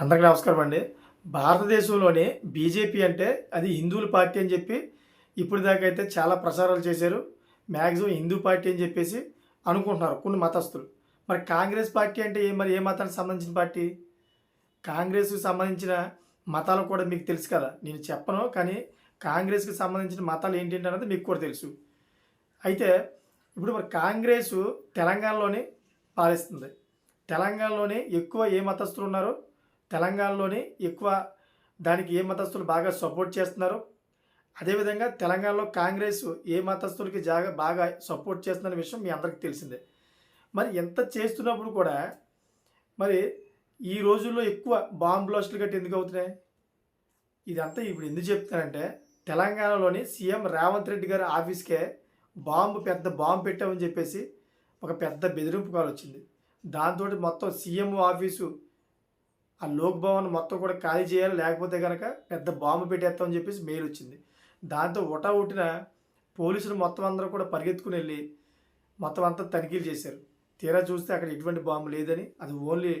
అందరికీ నమస్కారం అండి. భారతదేశంలోని బీజేపీ అంటే అది హిందువుల పార్టీ అని చెప్పి ఇప్పుడు దాకా అయితే చాలా ప్రచారాలు చేశారు. మ్యాక్సిమం హిందూ పార్టీ అని చెప్పేసి అనుకుంటున్నారు కొన్ని మతస్థులు. మరి కాంగ్రెస్ పార్టీ అంటే ఏ మరి ఏ మతానికి సంబంధించిన పార్టీ? కాంగ్రెస్కి సంబంధించిన మతాలు కూడా మీకు తెలుసు కదా. నేను చెప్పను కానీ కాంగ్రెస్కి సంబంధించిన మతాలు ఏంటి అన్నది మీకు కూడా తెలుసు. అయితే ఇప్పుడు మరి కాంగ్రెస్ తెలంగాణలోనే పాలిస్తుంది. తెలంగాణలోని ఎక్కువ ఏ మతస్థులు ఉన్నారో? తెలంగాణలోని ఎక్కువ దానికి ఏ మతస్థులు బాగా సపోర్ట్ చేస్తున్నారు అదేవిధంగా తెలంగాణలో కాంగ్రెస్ ఏ మతస్థులకి జాగా బాగా సపోర్ట్ చేస్తున్న విషయం మీ అందరికీ తెలిసిందే. మరి ఎంత చేస్తున్నప్పుడు కూడా మరి ఈ రోజుల్లో ఎక్కువ బాంబ్ బ్లాస్టులు గట్టి ఎందుకు అవుతున్నాయి? ఇదంతా ఇప్పుడు ఎందుకు చెప్తానంటే తెలంగాణలోని సీఎం రేవంత్ రెడ్డి గారి ఆఫీస్కే బాంబు పెద్ద బాంబు పెట్టామని చెప్పేసి ఒక పెద్ద బెదిరింపు కాల్ వచ్చింది దాంతో మొత్తం సీఎం ఆఫీసు ఆ లోక్ భవన్ మొత్తం కూడా ఖాళీ చేయాలి లేకపోతే కనుక పెద్ద బాంబు పెట్టేస్తామని చెప్పేసి మెయిల్ వచ్చింది. దాంతో ఉటా ఉట్టిన పోలీసులు మొత్తం అందరూ కూడా పరిగెత్తుకుని వెళ్ళి మొత్తం అంతా తనిఖీలు చేశారు. తీరా చూస్తే అక్కడ ఎటువంటి బాంబు లేదని అది ఓన్లీ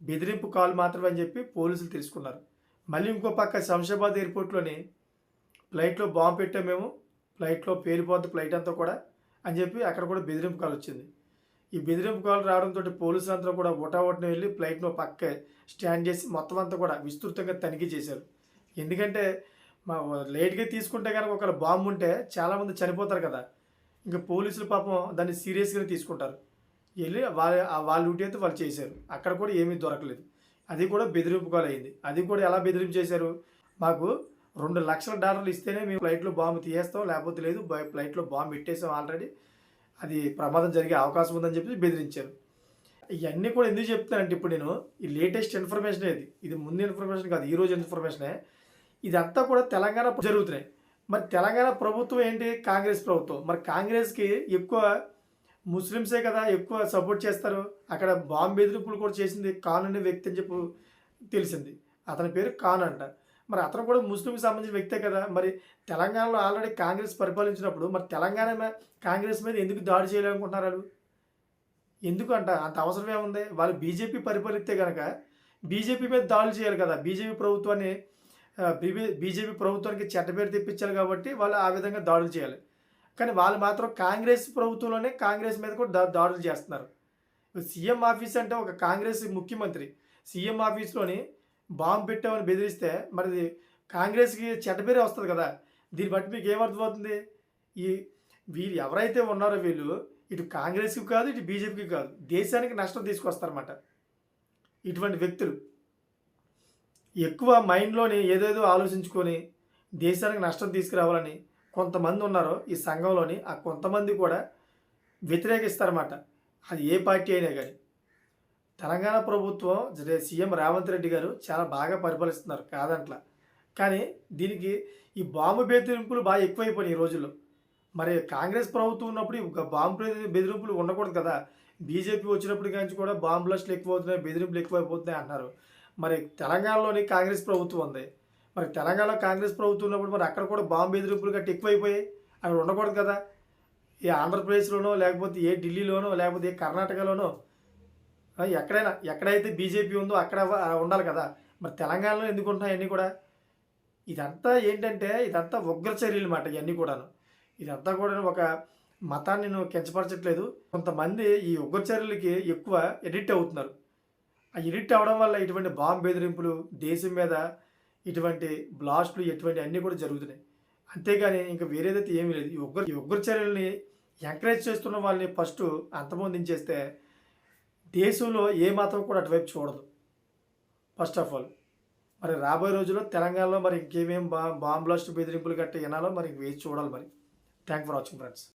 బెదిరింపు కాల్ మాత్రమే అని చెప్పి పోలీసులు తెలుసుకున్నారు. మళ్ళీ ఇంకో పక్క శంషాబాద్ ఎయిర్పోర్ట్లోని ఫ్లైట్లో బాంబు పెట్టాం మేము ఫ్లైట్లో పేలిపోద్ది ఫ్లైట్ అంతా కూడా అని చెప్పి అక్కడ కూడా బెదిరింపు కాల్ వచ్చింది. ఈ బెదిరింపు కాల్ రావడంతో పోలీసులు అంతా కూడా ఒటావటిని వెళ్ళి ఫ్లైట్ను పక్కే స్టాండ్ చేసి మొత్తం అంతా కూడా విస్తృతంగా తనిఖీ చేశారు. ఎందుకంటే మా లేట్గా తీసుకుంటే కనుక ఒకవేళ బాంబు ఉంటే చాలామంది చనిపోతారు కదా. ఇంకా పోలీసులు పాపం దాన్ని సీరియస్గానే తీసుకుంటారు. వెళ్ళి వాళ్ళ వాళ్ళ డ్యూటీ అయితే వాళ్ళు చేశారు. అక్కడ కూడా ఏమీ దొరకలేదు. అది కూడా బెదిరింపు కాల్ అయింది. అది కూడా ఎలా బెదిరింపు చేశారు? మాకు రెండు లక్షల డాలర్లు ఇస్తేనే మేము ఫ్లైట్లో బాంబు తీయేస్తాం లేకపోతే లేదు ఫ్లైట్లో బాంబు పెట్టేసాం ఆల్రెడీ. అది ప్రమాదం జరిగే అవకాశం ఉందని చెప్పి బెదిరించారు. ఇవన్నీ కూడా ఎందుకు చెప్తానంటే ఇప్పుడు నేను ఈ లేటెస్ట్ ఇన్ఫర్మేషన్ ఇది. ఇది ముందు ఇన్ఫర్మేషన్ కాదు ఈరోజు ఇన్ఫర్మేషనే. ఇదంతా కూడా తెలంగాణ జరుగుతున్నాయి. మరి తెలంగాణ ప్రభుత్వం ఏంటి? కాంగ్రెస్ ప్రభుత్వం. మరి కాంగ్రెస్కి ఎక్కువ ముస్లిమ్సే కదా ఎక్కువ సపోర్ట్ చేస్తారు? అక్కడ బాంబు బెదిరింపులు కూడా చేసింది ఖాన్ అనే వ్యక్తి అని చెప్పి తెలిసింది. అతని పేరు ఖాన్ అంట. మరి అతను కూడా ముస్లింకి సంబంధించిన వ్యక్తే కదా. మరి తెలంగాణలో ఆల్రెడీ కాంగ్రెస్ పరిపాలించినప్పుడు మరి తెలంగాణ కాంగ్రెస్ మీద ఎందుకు దాడి చేయాలనుకుంటున్నారు వాళ్ళు? ఎందుకు అంట? అంత అవసరమే ఉంది వాళ్ళు బీజేపీ పరిపాలిస్తే కనుక బీజేపీ మీద దాడులు చేయాలి కదా. బీజేపీ ప్రభుత్వాన్ని బీజేపీ ప్రభుత్వానికి చెడ్డ పేరు తెప్పించాలి కాబట్టి వాళ్ళు ఆ విధంగా దాడులు చేయాలి. కానీ వాళ్ళు మాత్రం కాంగ్రెస్ ప్రభుత్వంలోనే కాంగ్రెస్ మీద కూడా దా- దాడులు చేస్తున్నారు. సీఎం ఆఫీస్ అంటే ఒక కాంగ్రెస్ ముఖ్యమంత్రి. సీఎం ఆఫీస్లోని బాంబు పెట్టామని బెదిరిస్తే మరి కాంగ్రెస్కి చెడ్డపేరే వస్తుంది కదా. దీన్ని బట్టి మీకు ఏమర్థమవుతుంది ఈ వీళ్ళు ఎవరైతే ఉన్నారో వీళ్ళు ఇటు కాంగ్రెస్కి కాదు ఇటు బీజేపీకి కాదు. దేశానికి నష్టం తీసుకొస్తారన్నమాట. ఇటువంటి వ్యక్తులు. ఎక్కువ మైండ్లోని ఏదేదో ఆలోచించుకొని దేశానికి నష్టం తీసుకురావాలని కొంతమంది ఉన్నారో ఈ సంఘంలోని ఆ కొంతమంది కూడా వ్యతిరేకిస్తారన్నమాట. అది ఏ పార్టీ అయినా కానీ తెలంగాణ ప్రభుత్వం సీఎం రేవంత్ రెడ్డి గారు చాలా బాగా పరిపాలిస్తున్నారు కాదంట్లా. కానీ దీనికి ఈ బాంబు బెదిరింపులు బాగా ఎక్కువైపోయినాయి ఈ రోజుల్లో. మరి కాంగ్రెస్ ప్రభుత్వం ఉన్నప్పుడు ఈ బాంబు బెదిరింపులు ఉండకూడదు కదా. బీజేపీ వచ్చినప్పుడు నుంచి కూడా బాంబు బ్లాస్టులు ఎక్కువ అవుతున్నాయి బెదిరింపులు ఎక్కువైపోతున్నాయి అంటున్నారు. మరి తెలంగాణలోని కాంగ్రెస్ ప్రభుత్వం ఉంది. మరి తెలంగాణలో కాంగ్రెస్ ప్రభుత్వం ఉన్నప్పుడు మరి అక్కడ కూడా బాంబు బెదిరింపులు గట్టి ఎక్కువైపోయాయి. అక్కడ ఉండకూడదు కదా. ఏ ఆంధ్రప్రదేశ్లోనో లేకపోతే ఏ ఢిల్లీలోనో లేకపోతే ఏ కర్ణాటకలోనో ఎక్కడైనా ఎక్కడైతే బీజేపీ ఉందో అక్కడ ఉండాలి కదా. మరి తెలంగాణలో ఎందుకు ఉంటున్నాయి అన్నీ కూడా? ఇదంతా ఏంటంటే ఇదంతా ఉగ్ర చర్యలు మాట ఇవన్నీ కూడాను. ఇదంతా కూడా ఒక మతాన్ని నేను కించపరచట్లేదు. కొంతమంది ఈ ఉగ్ర చర్యలకి ఎక్కువ ఎడిక్ట్ అవుతున్నారు. ఆ ఎడిక్ట్ అవ్వడం వల్ల ఇటువంటి బాంబు బెదిరింపులు దేశం మీద ఇటువంటి బ్లాస్ట్లు ఇటువంటి అన్నీ కూడా జరుగుతున్నాయి. అంతేగాని ఇంకా వేరేదైతే ఏమీ లేదు. ఈ ఉగ్ర ఈ ఉగ్ర చర్యల్ని ఎంకరేజ్ చేస్తున్న వాళ్ళని ఫస్ట్ అంతమొందించేస్తే దేశంలో ఏ మాత్రం కూడా అటువైపు చూడదు. ఫస్ట్ ఆఫ్ ఆల్ మరి రాబోయే రోజుల్లో తెలంగాణలో మరి ఇంకేమేం బా బాంబ్ బ్లాస్ట్ బెదిరింపులు గట్టి వినాలో మరి వేచి చూడాలి మరి. Thank for watching friends